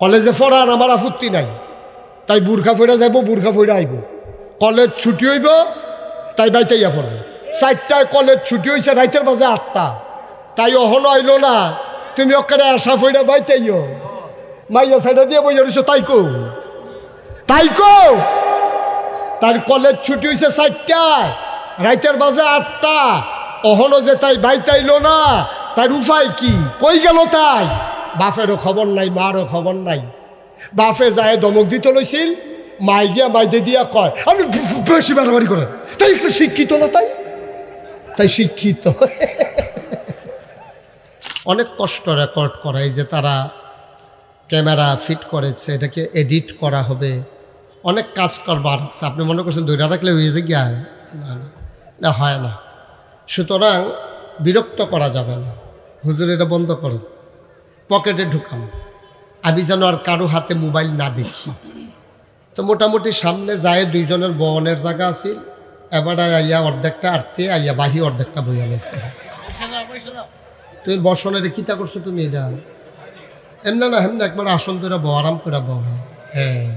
কলেজে পড়ার আমার আপত্তি নাই। তাই বুর্খা ফইরা যাইব বুর্খা ফইরা আইব। কলেজ ছুটি হইব, তাই বাইতে ইয়া পড়ব। চারটায় কলেজ ছুটি হয়েছে রাইতের বাজে আটটা। তাই অহন আইলো না, তুমি ওখানে আশা ফইরা বাইতে ইয়ো মাইয়া সাইডা দিয়ে বই রইছো, তাই কো তাই কো তার কলেজ ছুটি হয়েছে চারটায়, রাইতের বাজে আটটা। অহনো যে তাই বাইতাইলো না, তার উপায় কি? কই গেল তাই? বাপেরও খবর নাই, মারও খবর নাই। বাপে যায় দমক দিতে লইছিল মাই গিয়া মাইদে দিয়া কয়, আমি বেশি বাড়াবাড়ি করে। তাই একটু শিক্ষিত না তাই? তাই শিক্ষিত। অনেক কষ্ট রেকর্ড করা এই যে তারা ক্যামেরা ফিট করেছে, এটাকে এডিট করা হবে। অনেক কাজ করবার আছে। আপনি মনে করছেন দৈরা রাখলে হয়ে যে গিয়া? না। না, হয় না। সুতরাং বিরক্ত করা যাবে না। হুজুর এটা বন্ধ করুন। পকেটে ঢুকান আমি যেন আর কারও হাতে মোবাইল না দেখি। তো মোটামুটি সামনে যায় দুইজনের বহনের জায়গা আছিল এবার আইয়া অর্ধেকটা আটতে আইয়া বাহি অর্ধেকটা বইয়া লেছে তুমি বসনের কিতা করছ তুমি এটা? এমনি না হেমনি একবার আসন করে বহ আরাম করে বহ হ্যাঁ।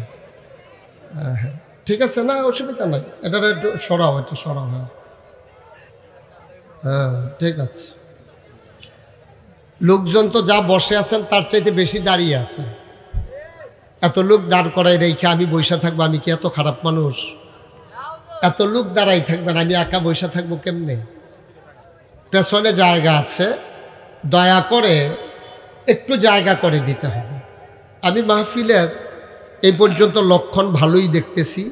হ্যাঁ, হ্যাঁ। ঠিক আছে না অসুবিধা নাই। এটা একটু সরাও এটা সরাও হ্যাঁ। হ্যাঁ ঠিক আছে। লোকজন তো যা বসে আছেন, তার চাইতে বেশি দাঁড়িয়ে আছে এত লোক দাঁড় করাই রেখে আমি বৈশা থাকব, আমি কি এত খারাপ মানুষ? এত লোক দাঁড়াই থাকবেন, আমি একা বৈশা থাকব কেমনে? পেছনে জায়গা আছে, দয়া করে একটু জায়গা করে দিতে হবে। আমি মাহফিলের এই পর্যন্ত লক্ষণ ভালোই দেখতেছি,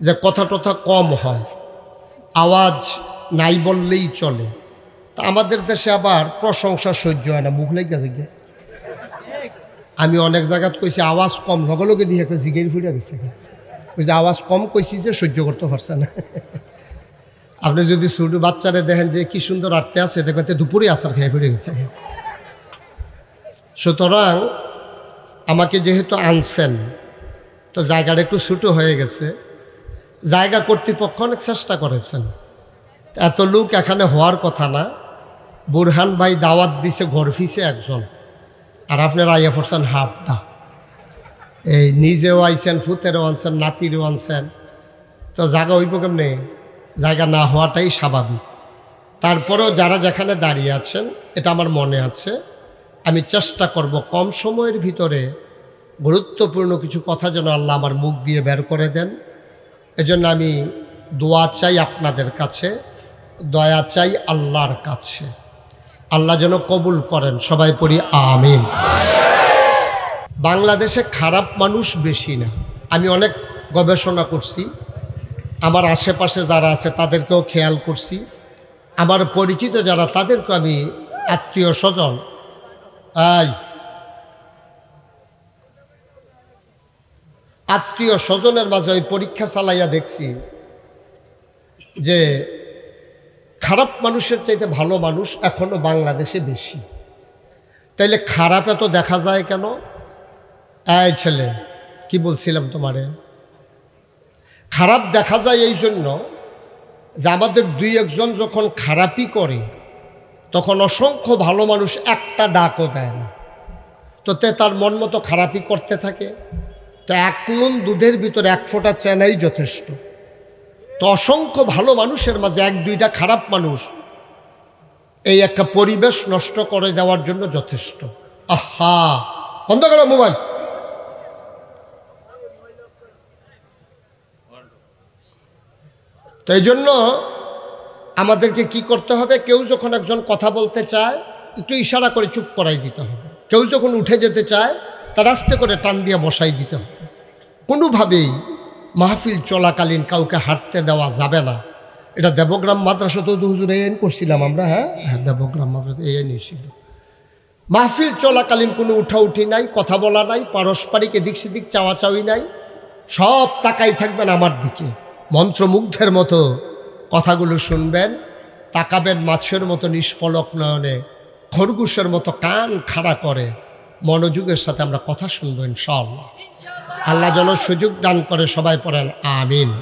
যে কথা টথা কম হয়, আওয়াজ নাই বললেই চলে। তা আমাদের দেশে আবার প্রশংসা সহ্য হয় না, মুখ লেগে গিয়ে আমি অনেক জায়গাত কইছি, আওয়াজ কম লগে লগে দিয়ে জিগের ফুটে গেছে ওই যে আওয়াজ কম কইছি যে সহ্য করতে পারছে না। আপনি যদি ছোটো বাচ্চারে দেখেন যে কি সুন্দর আটতে আছে, দেখবেন দুপুরে আসার খেয়ে ফিরে গেছে সুতরাং আমাকে যেহেতু আনছেন, তো জায়গাটা একটু ছোটো হয়ে গেছে। জায়গা কর্তৃপক্ষ অনেক চেষ্টা করেছেন। এত লোক এখানে হওয়ার কথা না। বুরহান ভাই দাওয়াত দিছে, ঘর ফিসে একজন। আর আপনার আইয়া পড়ছেন হাফটা এই নিজেও আইছেন, ফুতেরও আনছেন, নাতিরও আনছেন। তো জায়গা হইব কেমনে? জায়গা না হওয়াটাই স্বাভাবিক। তারপরেও যারা যেখানে দাঁড়িয়ে আছেন, এটা আমার মনে আছে, আমি চেষ্টা করব কম সময়ের ভিতরে গুরুত্বপূর্ণ কিছু কথা যেন আল্লাহ আমার মুখ দিয়ে বের করে দেন। এজন্য আমি দোয়া চাই আপনাদের কাছে, দয়া চাই আল্লাহর কাছে। আল্লাহ যেন কবুল করেন। সবাই পড়ি, আমিন। বাংলাদেশে খারাপ মানুষ বেশি না। আমি অনেক গবেষণা করছি। আমার আশেপাশে যারা আছে, তাদেরকেও খেয়াল করছি। আমার পরিচিত যারা, তাদেরকে আমি আত্মীয় স্বজন আই আত্মীয় স্বজনের মাঝে আমি পরীক্ষা চালাইয়া দেখছি যে খারাপ মানুষের চাইতে ভালো মানুষ এখনও বাংলাদেশে বেশি। তাইলে খারাপ এত দেখা যায় কেন? এই ছেলে, কি বলছিলাম তোমারে? খারাপ দেখা যায় এই জন্য যে আমাদের দুই একজন যখন খারাপই করে, তখন অসংখ্য ভালো মানুষ একটা ডাকও দেয় না। তো তে তার মন মতো খারাপই করতে থাকে। তো এক দুধের ভিতরে এক ফোঁটা চেনাই যথেষ্ট। তো অসংখ্য ভালো মানুষের মাঝে এক, দুইটা খারাপ মানুষ এই একটা পরিবেশ নষ্ট করে দেওয়ার জন্য যথেষ্ট। আহা! বন্ধ করো মোবাইল। তো এই জন্য আমাদেরকে কি করতে হবে? কেউ যখন একজন কথা বলতে চায়, একটু ইশারা করে চুপ করাই দিতে হবে। কেউ যখন উঠে যেতে চায়, তার আস্তে করে টান দিয়ে বসাই দিতে হবে। কোনোভাবেই মাহফিল চলাকালীন কাউকে হাঁটতে দেওয়া যাবে না। এটা দেবগ্রাম মাদ্রাসা তো হুজুর এন করছিলাম আমরা হ্যাঁ? হ্যাঁ দেবগ্রাম মাদ্রাসা এই নিয়েছিল মাহফিল চলাকালীন কোনো উঠাউঠি নাই, কথা বলা নাই, পারস্পরিক এদিক সেদিক চাওয়া চাওয়ি নাই। সব তাকাই থাকবেন আমার দিকে। মন্ত্রমুগ্ধের মতো কথাগুলো শুনবেন, তাকাবেন মাছের মতো নিষ্পলক নয়নে, খরগোশের মতো কান খাড়া করে, মনোযোগের সাথে আমরা কথা শুনব ইনশাআল্লাহ। আল্লাহ যেন সুযোগ দান করে, সবাই পড়েন, আমিন।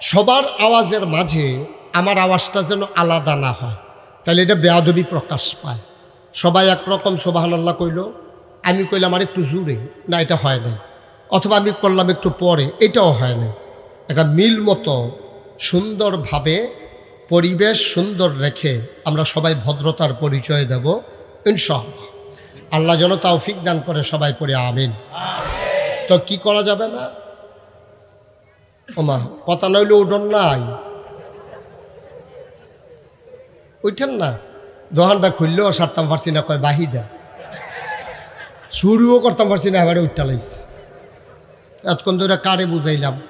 সবার আওয়াজের মাঝে আমার আওয়াজটা যেন আলাদা না হয়। তাহলে এটা বেয়াদবি প্রকাশ পায়। সবাই একরকম সোবাহান আল্লাহ কইল, আমি কইলাম, আর একটু জুড়ে না, এটা হয় নাই। অথবা আমি করলাম, একটু পরে, এটাও হয় নাই। একটা মিল মতো, সুন্দরভাবে, পরিবেশ সুন্দর রেখে আমরা সবাই ভদ্রতার পরিচয় দেব, ইনশাআল্লাহ। আল্লাহ যেন তৌফিক দান করে সবাই পড়ে, আমিন। তো কি করা যাবে না? ওমা, কথা নইলে উঠন নাই। উঠেন না। দোকানটা খুললেও সারতাম পারছি না, কয় বাহি দেন। শুরুও করতাম পারছি না, এবারে উঠটা লাইছি। এতক্ষণ ধরে কারে বুঝাইলাম?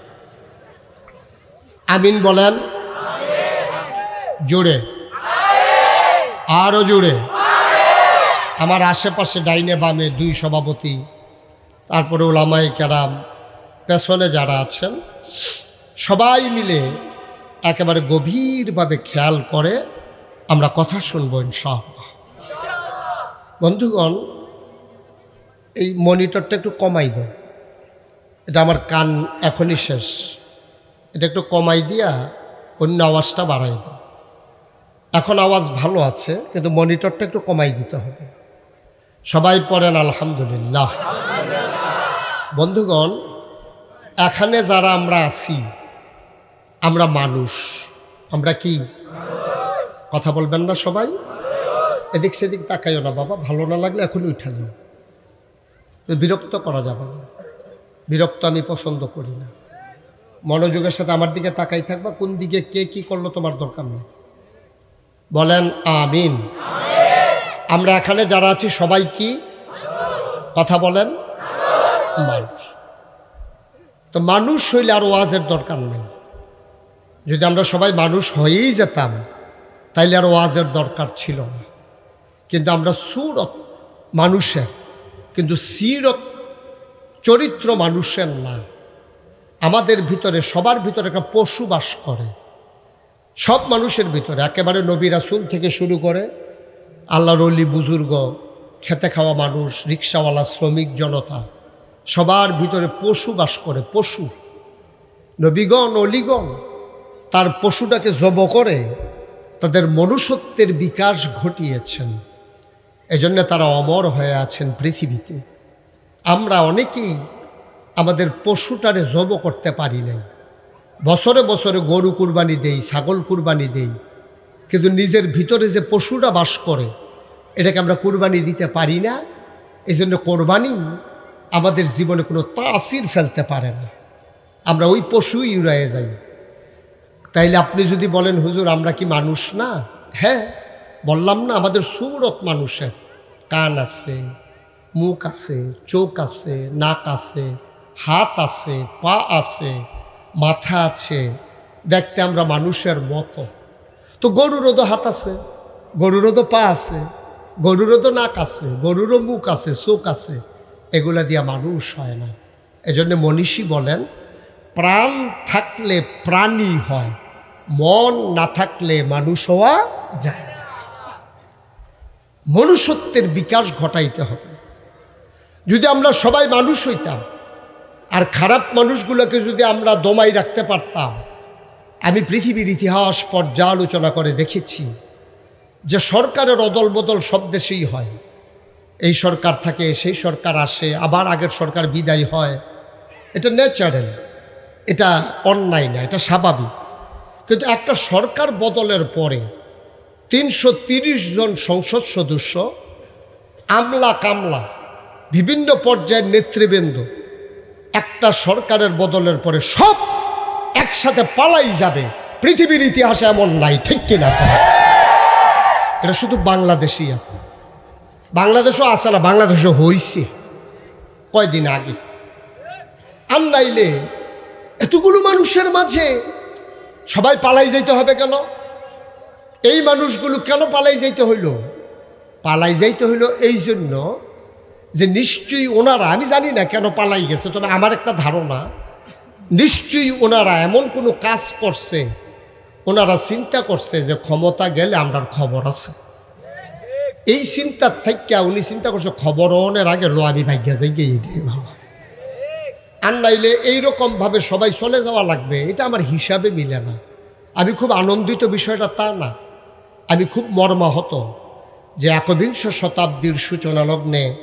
আমিন বলেন? জোরে। আরও জোরে। আমার আশেপাশে ডাইনে বামে দুই সভাপতি, তারপরে ওলামাই কেরাম, পেছনে যারা আছেন, সবাই মিলে একেবারে গভীরভাবে খেয়াল করে আমরা কথা শুনব ইনশাআল্লাহ। বন্ধুগণ, এই মনিটরটা একটু কমাই দাও এটা আমার কান এখনই শেষ। এটা একটু কমাই দিয়া অন্য আওয়াজটা বাড়াই দাও এখন আওয়াজ ভালো আছে, কিন্তু মনিটরটা একটু কমাই দিতে হবে। সবাই পড়েন আলহামদুলিল্লাহ। বন্ধুগণ, এখানে যারা আমরা আছি, আমরা মানুষ, আমরা কি? কথা বলবেন না সবাই? এদিক সেদিক তাকাইও না বাবা, ভালো না লাগলে এখনই উঠে যাও। বিরক্ত করা যাবে না। বিরক্ত আমি পছন্দ করি না। মনোযোগের সাথে আমার দিকে তাকাই থাকবা, কোন দিকে কে কি করল তোমার দরকার নেই। বলেন, আমিন। আমরা এখানে যারা আছি, সবাই কি? কথা বলেন। মানুষ। তো মানুষ হইলে আর ওয়াজের দরকার নেই। যদি আমরা সবাই মানুষ হয়েই যেতাম, তাইলে আর ওয়াজের দরকার ছিল না। কিন্তু আমরা সুরত মানুষের, কিন্তু সিরত চরিত্র মানুষের না। আমাদের ভিতরে, সবার ভিতরে একটা পশু বাস করে। সব মানুষের ভিতরে, একেবারে নবী রাসুল থেকে শুরু করে আল্লাহর অলি বুজুর্গ, খেতে খাওয়া মানুষ, রিক্সাওয়ালা, শ্রমিক, জনতা, সবার ভিতরে পশু বাস করে, পশু। নবীগণ, অলিগণ, তার পশুটাকে জব করে, তাদের মনুষ্যত্বের বিকাশ ঘটিয়েছেন। এজন্য তারা অমর হয়ে আছেন পৃথিবীতে। আমরা অনেকেই আমাদের পশুটারে জব করতে পারি নাই। বছরে বছরে গরু কুরবানি দেই, ছাগল কুরবানি দেই কিন্তু নিজের ভিতরে যে পশুটা বাস করে, এটাকে আমরা কোরবানি দিতে পারি না। এই জন্য কোরবানি আমাদের জীবনে কোনো তাসির ফেলতে পারে না। আমরা ওই পশুই উড়াইয়ে যাই। তাইলে আপনি যদি বলেন, হুজুর, আমরা কি মানুষ না? হ্যাঁ বললাম না, আমাদের সুরত মানুষের কান আছে, মুখ আছে, চোখ আছে, নাক আছে, হাত আছে, পা আছে, মাথা আছে। দেখতে আমরা মানুষের মতো। তো গরুরও তো হাত আছে গরুরও তো পা আছে গরুরও তো নাক আছে গরুরও মুখ আছে, চোখ আছে, এগুলা দিয়া মানুষ হয় না। এজন্য মনীষী বলেন, প্রাণ থাকলে প্রাণী হয়, মন না থাকলে মানুষ হওয়া যায় মনুষ্যত্বের বিকাশ ঘটাইতে হবে। যদি আমরা সবাই মানুষ হইতাম, আর খারাপ মানুষগুলোকে যদি আমরা দমাই রাখতে পারতাম আমি পৃথিবীর ইতিহাস পর্যালোচনা করে দেখেছি যে সরকারের অদল বদল সব দেশেই হয়। এই সরকার থাকে, সেই সরকার আসে, আবার আগের সরকার বিদায় হয়। এটা ন্যাচারাল এটা অন্যায় না, এটা স্বাভাবিক। কিন্তু একটা সরকার বদলের পরে তিনশো জন সংসদ সদস্য আমলা কামলা, বিভিন্ন পর্যায়ের নেতৃবৃন্দ একটা সরকারের বদলের পরে সব একসাথে পালাই যাবে। পৃথিবীর ইতিহাসে এমন নাই, ঠিক কিনা তা? এটা শুধু বাংলাদেশেই আছে। বাংলাদেশও আছে না, বাংলাদেশও হইছে কয়দিন আগে। আর এতগুলো মানুষের মাঝে সবাই পালাই যাইতে হবে কেন? এই মানুষগুলো কেন পালাই যাইতে হইল? পালাই যাইতে হইল এই জন্য যে নিশ্চয়ই ওনারা, আমি জানি না কেন পালাই গেছে, তবে আমার একটা ধারণা নিশ্চয়ই ওনারা এমন কোনো কাজ করছে, ওনারা চিন্তা করছে যে ক্ষমতা গেলে আমরার খবর আছে। এই চিন্তার থেকে উনি চিন্তা করছে, খবর অনের আগে লো আমি ভাগ্যা যাই গিয়ে এটাই ভালো। আর নাইলে এইরকমভাবে সবাই চলে যাওয়া লাগবে, এটা আমার হিসাবে মিলে না। আমি খুব আনন্দিত বিষয়টা তা না। আমি খুব মর্মাহত যে একবিংশ শতাব্দীর সূচনা লগ্নে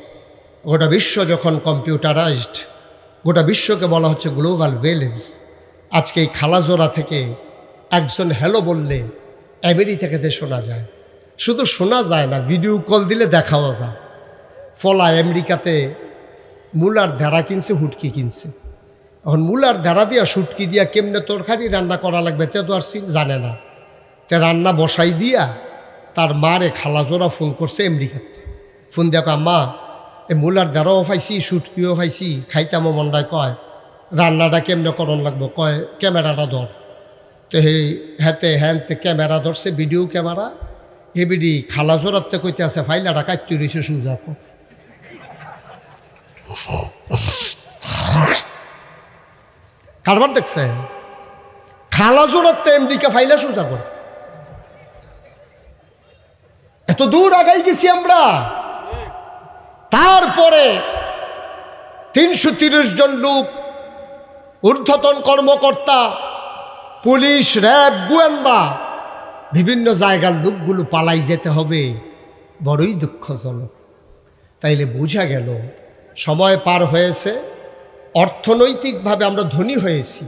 গোটা বিশ্ব যখন কম্পিউটারাইজড গোটা বিশ্বকে বলা হচ্ছে গ্লোবাল ভিলেজ আজকে এই খালাজোড়া থেকে একজন হ্যালো বললে আমেরিকাতে শোনা যায়। শুধু শোনা যায় না, ভিডিও কল দিলে দেখাও যায়। ফলা আমেরিকাতে মূলার ধারা কিনছে, হুটকি কিনছে। এখন মূলার ধারা দিয়া, শুটকি দিয়া কেমনে তরকারি রান্না করা লাগবে তে তো আর জানে না। তে রান্না বসাই দিয়া তার মারে খালাজোড়া ফোন করছে আমেরিকাতে। ফোন কয় মা এ মূলার ধারাও পাইছি শুটকিও পাইছি খাইতামও মন্ডায় কয় রান্নাটা কেমনে করণ লাগবো? কয় ক্যামেরাটা ধর তো সেই হাতে হ্যানতে ক্যামেরা ধরছে ভিডিও ক্যামেরা হে বিডি খালাজোরাতে কইতে আছে ফাইলাটা কাটতে রয়েছে সুজা কারবার দেখছে? খালা জোড়াতে আমেরিকা ফাইলা সোজা করে এত দূর আগাই গেছি আমরা। তারপরে তিনশো জন লোক ঊর্ধ্বতন কর্মকর্তা, পুলিশ, র্যাব, গোয়েন্দা, বিভিন্ন জায়গার লোকগুলো পালাই যেতে হবে। বড়ই দুঃখজনক। তাইলে বোঝা গেল, সময় পার হয়েছে, অর্থনৈতিকভাবে আমরা ধনী হয়েছি।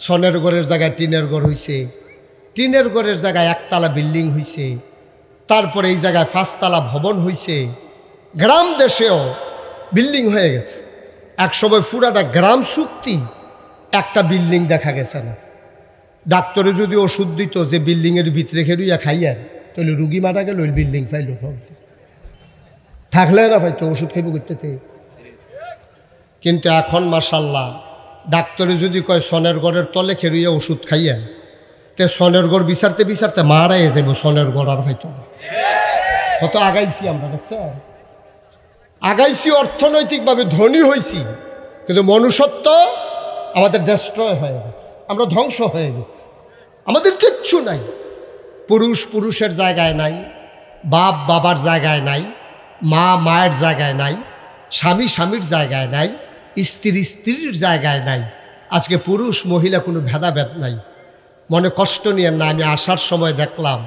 সনের ঘরের জায়গায় টিনের ঘর হয়েছে টিনের ঘরের জায়গায় একতলা বিল্ডিং হয়েছে তারপরে এই জায়গায় পাঁচতলা ভবন হয়েছে গ্রাম দেশেও বিল্ডিং হয়ে গেছে। এক সময় পুরাটা গ্রাম চুক্তি, একটা বিল্ডিং দেখা গেছে না। ডাক্তারে যদি ওষুধ দিত যে বিল্ডিংয়ের ভিতরে খেলুইয়া খাইয়ার তাহলে রুগী মারা গেল, ওই বিল্ডিং ফাইল থাকলে না ভাই, তো ওষুধ খাইব করতে কিন্তু এখন মাসাল্লাহ ডাক্তারে যদি কয় সনের গড়ের তলে খেরুইয়া ওষুধ খাইয়েন তে সনের গড় বিচারতে বিচারতে মারাই যাব সনের গড় আর হয়তো। কত আগাইছি আমরা দেখছে আগাইছি অর্থনৈতিকভাবে ধনী হয়েছি কিন্তু মনুষ্যত্ব আমাদের ডেস্ট্রয় হয়ে গেছে, আমরা ধ্বংস হয়ে গেছি। আমাদের কিচ্ছু নাই। পুরুষ পুরুষের জায়গায় নাই, বাপ বাবার জায়গায় নাই, মা মায়ের জায়গায় নাই, স্বামী স্বামীর জায়গায় নাই, স্ত্রী স্ত্রীর জায়গায় নাই। আজকে পুরুষ মহিলা কোনো ভেদাভেদ নাই। মনে কষ্ট নিয়ে না, আমি আসার সময় দেখলাম,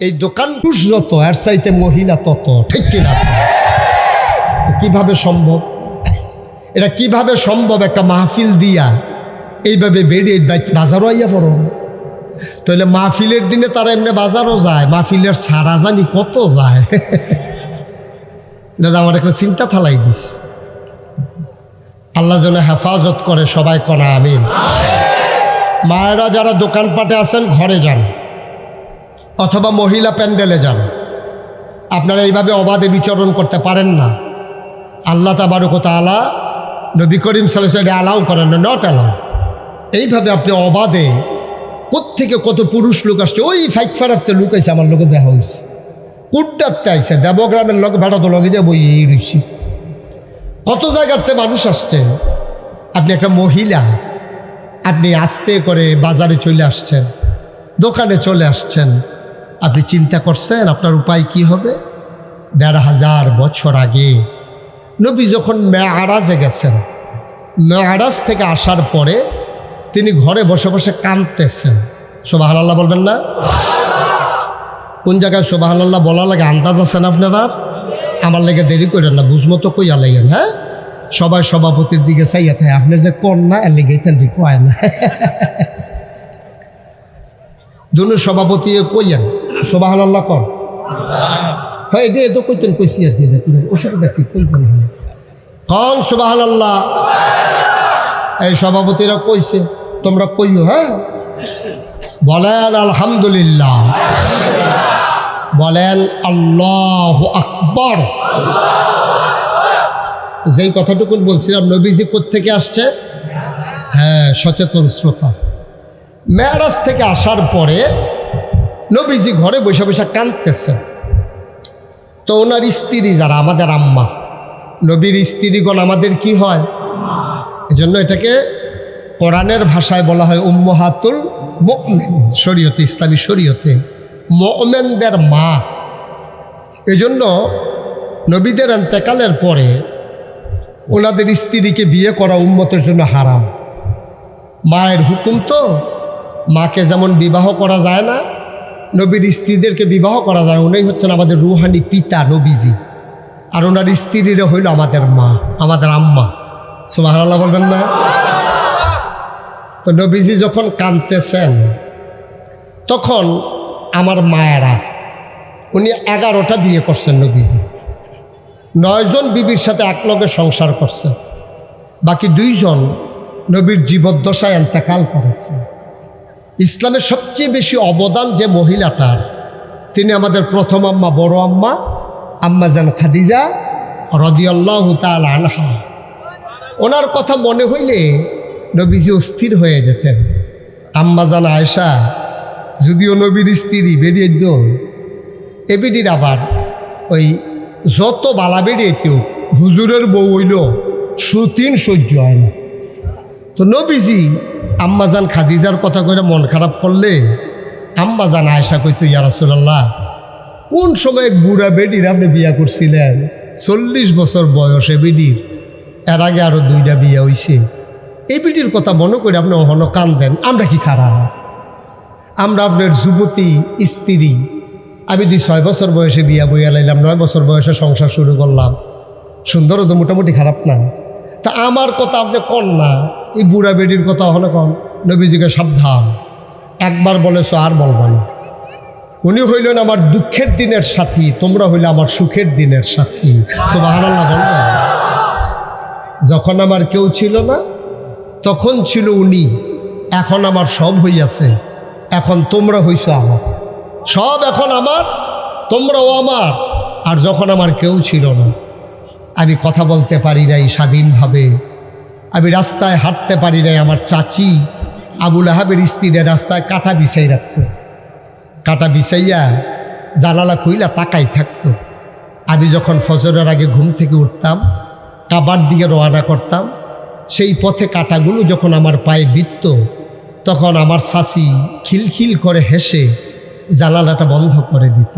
এই দোকান পুরুষ যত এর চাইতে মহিলা তত, ঠিক কিনা? কীভাবে সম্ভব? এটা কীভাবে সম্ভব একটা মাহফিল দিয়া? এইভাবে বেড়ে বাজারও আইয়া পড়ো। তাহলে মাহফিলের দিনে তারা এমনি বাজারও যায়, মাহফিলের সারা জানি কত যায়। দাদা, আমার একটা চিন্তা ফালাই দিস। আল্লাহ যেন হেফাজত করে সবাই করা আমিন। মায়েরা যারা দোকানপাটে আছেন, ঘরে যান। অথবা মহিলা প্যান্ডেলে যান। আপনারা এইভাবে অবাধে বিচরণ করতে পারেন না। আল্লাহ তাবারক আলা নবী করিম সালাম অ্যালাউ করেন না নট অ্যালাউ এইভাবে আপনি অবাধে কোত্থেকে কত পুরুষ লোক আসছে, ওই ফাইক ফারাতে লোক আছে আমার লোকে দেখা হয়েছে কুট্টাতে আইসে দেবগ্রামের লোক ভেড়া তো লগে যাব, এই রয়েছি কত জায়গাতে মানুষ আসছে, আপনি একটা মহিলা, আপনি আস্তে করে বাজারে চলে আসছেন, দোকানে চলে আসছেন, আপনি চিন্তা করছেন আপনার উপায় কি হবে? দেড় হাজার বছর আগে নবী যখন মেয়ারাজে গেছেন, মেয়ারাজ থেকে আসার পরে তিনি ঘরে বসে বসে কাঁদতেছেন। সোবাহান আল্লাহ বলবেন না? কোন জায়গায় সোবাহান আল্লাহ বলা লাগে আন্দাজ আছেন আপনারা? আমার লেগে দেরি করেন না বুঝমো তো কইয়া লাগেন হ্যাঁ? সবাই সভাপতির দিকে চাইয়া থাকে, আপনি যে কর না, এর লেগে তেন কয় না। দুনো সভাপতি কইয়েন সোবাহান আল্লাহ কর হ্যাঁ এটা তো কইতেন কইছি আর কি অসুবিধা কি কইবেন কন সুবাহান আল্লাহ এই সভাপতিরা কইছে, তোমরা কইও হ্যাঁ? বলেন, আলহামদুলিল্লাহ। বলেন, আল্লাহ আকবর। যেই কথাটুকুন বলছিলাম, নবীজি থেকে আসছে? হ্যাঁ সচেতন শ্রোতা। মেয়ারাজ থেকে আসার পরে নবীজি ঘরে বসে বসে কাঁদতেছেন। তো ওনার স্ত্রী যারা, আমাদের আম্মা। নবীর স্ত্রীগণ আমাদের কি হয়? এজন্য এটাকে কোরআনের ভাষায় বলা হয় উম্মহাতুল মুকমিন শরীয়তে, ইসলামী শরীয়তে। মোমেনদের মা। এজন্য নবীদের এন্তেকালের পরে ওনাদের স্ত্রীকে বিয়ে করা উম্মতের জন্য হারাম। মায়ের হুকুম তো, মাকে যেমন বিবাহ করা যায় না নবীর স্ত্রীদেরকে বিবাহ করা যায় উনি হচ্ছেন আমাদের রুহানি পিতা, নবীজি। আর ওনার স্ত্রীরা হইল আমাদের মা, আমাদের আম্মা। সুবাহ বলবেন না? তো নবীজি যখন কাঁদতেছেন, তখন আমার মায়েরা, উনি এগারোটা বিয়ে করছেন নবীজি। নয়জন বিবির সাথে একলগে সংসার করছে। বাকি দুইজন নবীর জীবদ্দশায় এন্তেকাল করেছে। ইসলামের সবচেয়ে বেশি অবদান যে মহিলাটার, তিনি আমাদের প্রথম আম্মা, বড় আম্মা আম্মা জান খাদিজা রদিয়াল্লাহ তাল আনহা। ওনার কথা মনে হইলে নবীজি অস্থির হয়ে যেতেন। আম্মা জান আয়সা যদিও নবীর স্ত্রী বেরিয়ে দিত এবিডির আবার ওই যত বালা বেরিয়েতেও হুজুরের বউ হইল সুতিন সহ্য হয় না। তো নবীজি আম্মাজান খাদিজার কথা করে মন খারাপ করলে, আম্মাজান আয়সা কইতো ইয়ারাসুল্লাহ কোন সময় বুড়া বেডির আপনি বিয়া করছিলেন? চল্লিশ বছর বয়সে বেডির এর আগে আরও দুইটা বিয়া হইছে। এই বেডির কথা মনে করে আপনি অহন কান দেন আমরা কি খারাপ? আমরা আপনার যুবতী, স্ত্রী, আমি দুই ছয় বছর বয়সে বিয়া বইয়া লাইলাম, নয় বছর বয়সে সংসার শুরু করলাম। সুন্দরও তো মোটামুটি খারাপ না। তা আমার কথা আপনি কন না। এই বুড়া বেডির কথা হলে কন, নবীজিকে সাবধান। একবার বলেছ আর বলবা না। উনি হইলেন আমার দুঃখের দিনের সাথী, তোমরা হইলে আমার সুখের দিনের সাথী। সুবহানাল্লাহ বলবেন যখন আমার কেউ ছিল না, তখন ছিল উনি। এখন আমার সব হইয়াছে। এখন তোমরা হইছো আমার। সব এখন আমার, তোমরাও আমার। আর যখন আমার কেউ ছিল না আমি কথা বলতে পারি নাই স্বাধীনভাবে। আমি রাস্তায় হাঁটতে পারি নাই আমার চাচি আবুল আহাবের স্ত্রীরা রাস্তায় কাটা বিছাই রাখত। কাটা বিছাইয়া জানালা খুইলা তাকাই থাকতো। আমি যখন ফজরের আগে ঘুম থেকে উঠতাম, কাবার দিকে রওনা করতাম, সেই পথে কাটাগুলো যখন আমার পায়ে বিত্ত তখন আমার শাসি খিলখিল করে হেসে জানালাটা বন্ধ করে দিত।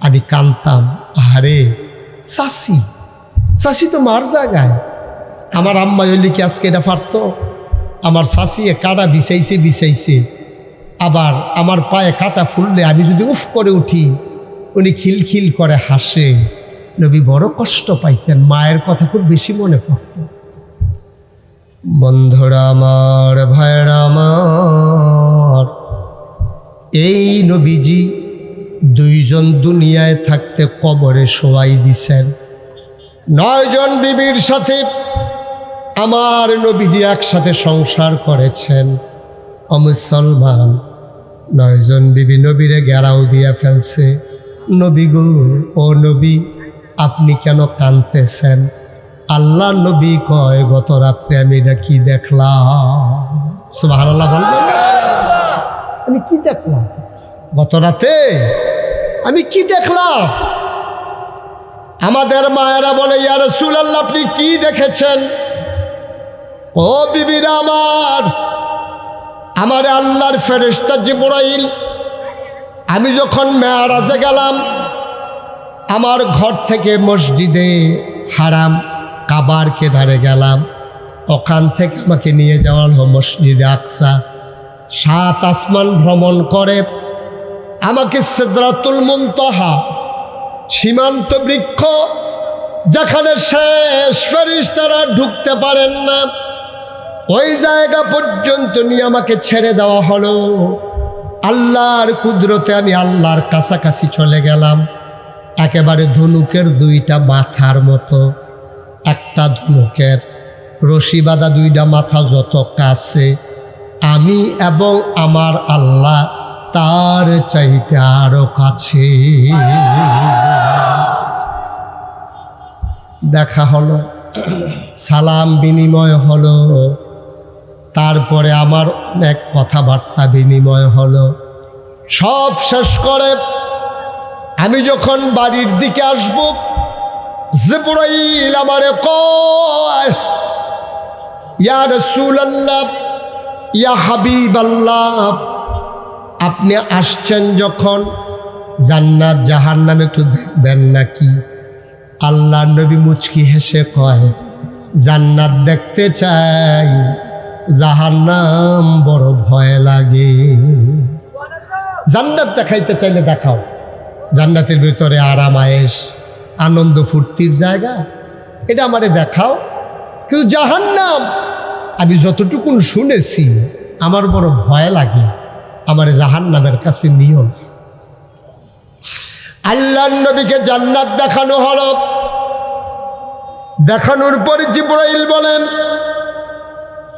আমি কানতাম আরে চাষি চাষি তো মার জায়গায় আমার আম্মা হইলে কি আজকে এটা পারতো আমার শাসিয়ে কাটা বিছাইছে বিছাইছে আবার আমার পায়ে কাটা ফুললে আমি যদি উফ করে উঠি, উনি খিলখিল করে হাসে। নবী বড় কষ্ট পাইতেন, মায়ের কথা খুব বেশি মনে পড়ত। বন্ধুরা আমার ভাইরা আমার, এই নবীজি দুইজন দুনিয়ায় থাকতে কবরে শোয়াই দিছেন। নয়জন বিবির সাথে আমার নবীজি একসাথে সংসার করেছেন। অমুসলমান, নয়জন বিবি নবীরে গেরাও দিয়া ফেলছে। নবী গো, ও নবী, আপনি কেন কানতেছেন আল্লাহ নবী কয়, গত রাত্রে আমি এটা কি দেখলাম? আমি কি দেখলাম? গত রাতে আমি কি দেখলাম? আমাদের মায়েরা বলে, ইয়া রাসূলুল্লাহ, আপনি কি দেখেছেন? ও বিবিরা আমার আমার আল্লাহর ফেরেশতা জিবরাইল, আমি যখন মেয়ারাজে গেলাম, আমার ঘর থেকে মসজিদে হারাম কাবার কেনারে গেলাম। ওখান থেকে আমাকে নিয়ে যাওয়া হলো মসজিদে আকসা। সাত আসমান ভ্রমণ করে আমাকে সিদ্রাতুল মুনতাহা সীমান্ত বৃক্ষ, যেখানে শেষ ফেরিস তারা ঢুকতে পারেন না। ওই জায়গা পর্যন্ত নিয়ে আমাকে ছেড়ে দেওয়া হলো। আল্লাহর কুদরতে আমি আল্লাহর কাছাকাছি চলে গেলাম। একেবারে ধনুকের দুইটা মাথার মতো। একটা ধনুকের রশি বাঁধা, দুইটা মাথা যত কাছে। আমি এবং আমার আল্লাহ তার চাইতে আরও কাছে। দেখা হলো, সালাম বিনিময় হলো। তারপরে আমার অনেক কথাবার্তা বিনিময় হলো। সব শেষ করে আমি যখন বাড়ির দিকে আসব, জিব্রাইল আমারে কয়, ইয়া রাসূলুল্লাহ, ইয়া হাবিবাল্লাহ আপনি আসছেন যখন, জান্নাত জাহান্নাম একটু দেখবেন নাকি? আল্লাহ নবী মুচকি হেসে কয়, জান্নাত দেখতে চাই, জাহান্নাম বড় ভয় লাগে। জান্নাত দেখাইতে চাইলে দেখাও, জান্নাতের ভিতরে আরাম আয়েস আনন্দ, ফুর্তির জায়গা, এটা আমারে দেখাও। কিন্তু জাহান্নাম, আমি যতটুকুন শুনেছি, আমার বড় ভয় লাগে। আমার জাহান্নামের কাছে নিও। আল্লাহ নবীকে জান্নাত দেখানো হলো। দেখানোর পরে জিব্রাইল বলেন,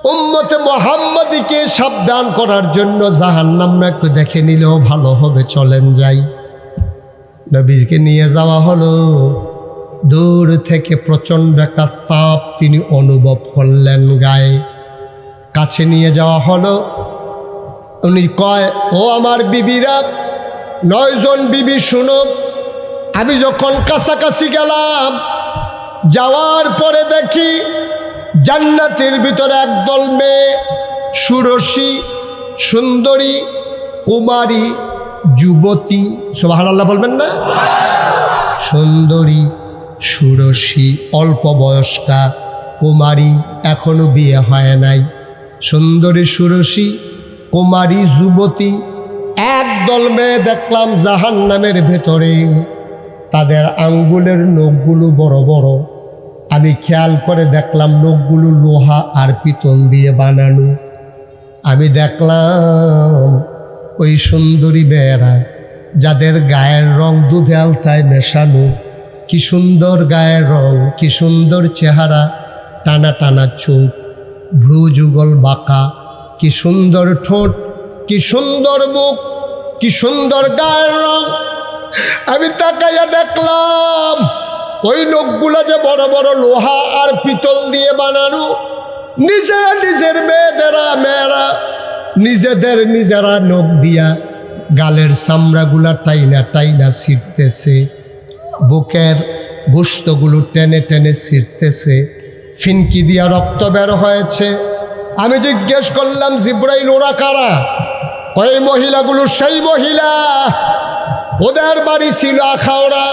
উম্মতে মোহাম্মদীকে সাবধান করার জন্য জাহান্নাম একটু দেখে নিলেও ভালো হবে, চলেন যাই। নবীকে নিয়ে যাওয়া হলো। দূর থেকে প্রচণ্ড একটা তাপ তিনি অনুভব করলেন গায়ে। কাছে নিয়ে যাওয়া হলো। উনি কয়, ও আমার বিবিরা, নয়জন বিবি শুনো। আমি যখন কাছাকাছি গেলাম, যাওয়ার পরে দেখি জান্নাতের ভিতরে একদল মেয়ে, সুরসী, সুন্দরী, কুমারী, যুবতী সোহান বলবেন না? সুন্দরী, সুরসী, অল্প বয়স্কা, কুমারী, এখনও বিয়ে হয় নাই। সুন্দরী, সুরসী কুমারী যুবতী একদল মেয়ে দেখলাম জাহান নামের ভেতরে। তাদের আঙ্গুলের নখগুলো বড় বড়। আমি খেয়াল করে দেখলাম নখগুলো লোহা আর পিতল দিয়ে বানানো। আমি দেখলাম ওই সুন্দরী মেয়েরা, যাদের গায়ের রং দুধে আলতায় মেশানো। কি সুন্দর গায়ের রং, কি সুন্দর চেহারা, টানা টানা চোখ, ভ্রু যুগল বাঁকা। কি সুন্দর ঠোঁট, কি সুন্দর মুখ, কি সুন্দর গায়ের রং। আমি তাকাইয়া দেখলাম, ওই লোকগুলো যে বড় বড় লোহা আর পিতল দিয়ে বানানো। নিজেরা নিজের মেয়েদেরা, মেয়েরা নিজেদের নিজেরা নখ দিয়া গালের চামড়াগুলা টাইনা টাইনা ছিটতেছে বুকের গোস্তগুলো টেনে টেনে ছিটতেছে ফিনকি দিয়া রক্ত বের হয়েছে। আমি জিজ্ঞেস করলাম, জিব্রাইল, ওরা কারা? ওই মহিলাগুলো সেই মহিলা। ওদের বাড়ি ছিল আখাওড়া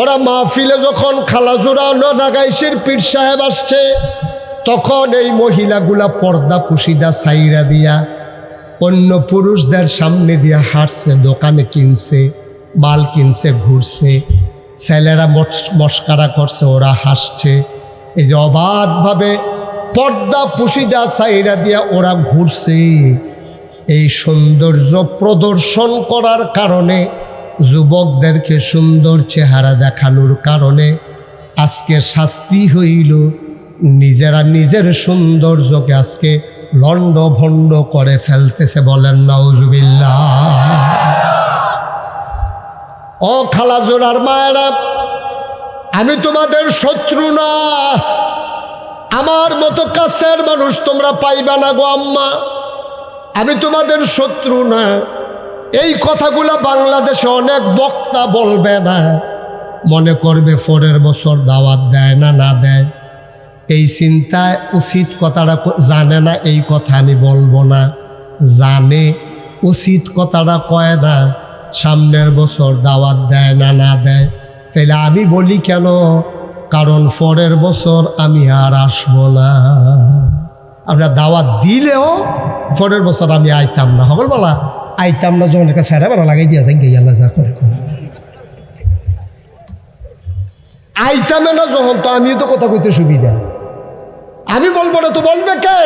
ওরা মাহফিলে যখন খালাজোড়া নাগাইশের পীর সাহেব আসছে, তখন এই মহিলাগুলা পর্দা পুশিদা সাইরা দিয়া অন্য পুরুষদের সামনে দিয়া হাঁটছে, দোকানে কিনছে, মাল কিনছে, ঘুরছে। ছেলেরা মস্কারা করছে, ওরা হাসছে। এই যে অবাধভাবে পর্দা পুশিদা সাইরা দিয়া ওরা ঘুরছে। এই সৌন্দর্য প্রদর্শন করার কারণে যুবকদেরকে সুন্দর চেহারা দেখানোর কারণে আজকে শাস্তি হইল। নিজেরা নিজের সৌন্দর্যকে আজকে লণ্ড ভণ্ড করে ফেলতেছে বলেন নওজুবিল্লা ও খালাজোড়ার মায়েরা, আমি তোমাদের শত্রু না। আমার মতো কাছের মানুষ তোমরা পাইবা না গো আম্মা। আমি তোমাদের শত্রু না। এই কথাগুলা বাংলাদেশে অনেক বক্তা বলবে না। মনে করবে পরের বছর দাওয়াত দেয় না না দেয়। এই চিন্তায় উচিত কথাটা জানে না, এই কথা আমি বলব না। জানে, উচিত কথাটা কয় না। সামনের বছর দাওয়াত দেয় না না দেয়। তাইলে আমি বলি কেন? কারণ পরের বছর আমি আর আসব না। আমরা দাওয়াত দিলেও পরের বছর আমি আইতাম না। হবল বলা, আইতাম না যখন একটা স্যারা বেলা লাগাই দিয়া যাই গিয়ে আল্লাহ যা করে আইতামে না যখন তো আমিও তো কথা কইতে সুবিধা। আমি বলব না, তো বলবে কে?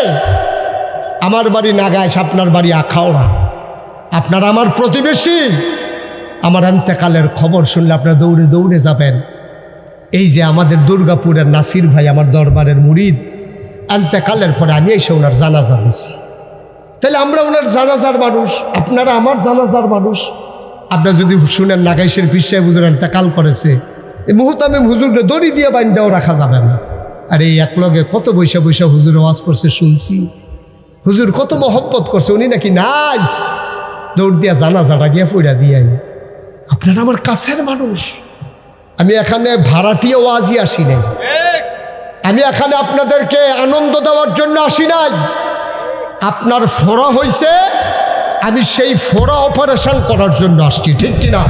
আমার বাড়ি নাগায় আপনার বাড়ি আখাওড়া আপনার আমার প্রতিবেশী। আমার অন্তেকালের খবর শুনলে আপনারা দৌড়ে দৌড়ে যাবেন। এই যে আমাদের দুর্গাপুরের নাসির ভাই, আমার দরবারের মুরিদ অন্তেকালের পরে আমি এসে ওনার জানাজা দিছি। তাহলে আমরা ওনার জানাজার মানুষ, আপনারা আমার জানাজার মানুষ। আপনারা যদি শুনেন নাগাইশের পিসায় হুজুর এন্তেকাল করেছে, এই মুহূর্তে আমি হুজুরকে দড়ি দিয়ে বাইন্দাও রাখা যাবে না। আর এই একলগে কত বৈশা বৈশা হুজুর ওয়াজ করছে, শুনছি। হুজুর কত মহব্বত করছে, উনি নাকি নাই। দৌড় দিয়া জানাজাটা গিয়ে ফুড়া দিয়ে আপনারা আমার কাছের মানুষ। আমি এখানে ভাড়াটিয়ে ওয়াজি আসি নাই। আমি এখানে আপনাদেরকে আনন্দ দেওয়ার জন্য আসি নাই। আপনার ফোড়া হয়েছে আমি সেই ফোড়া অপারেশন করার জন্য আসছি, ঠিক কিনা?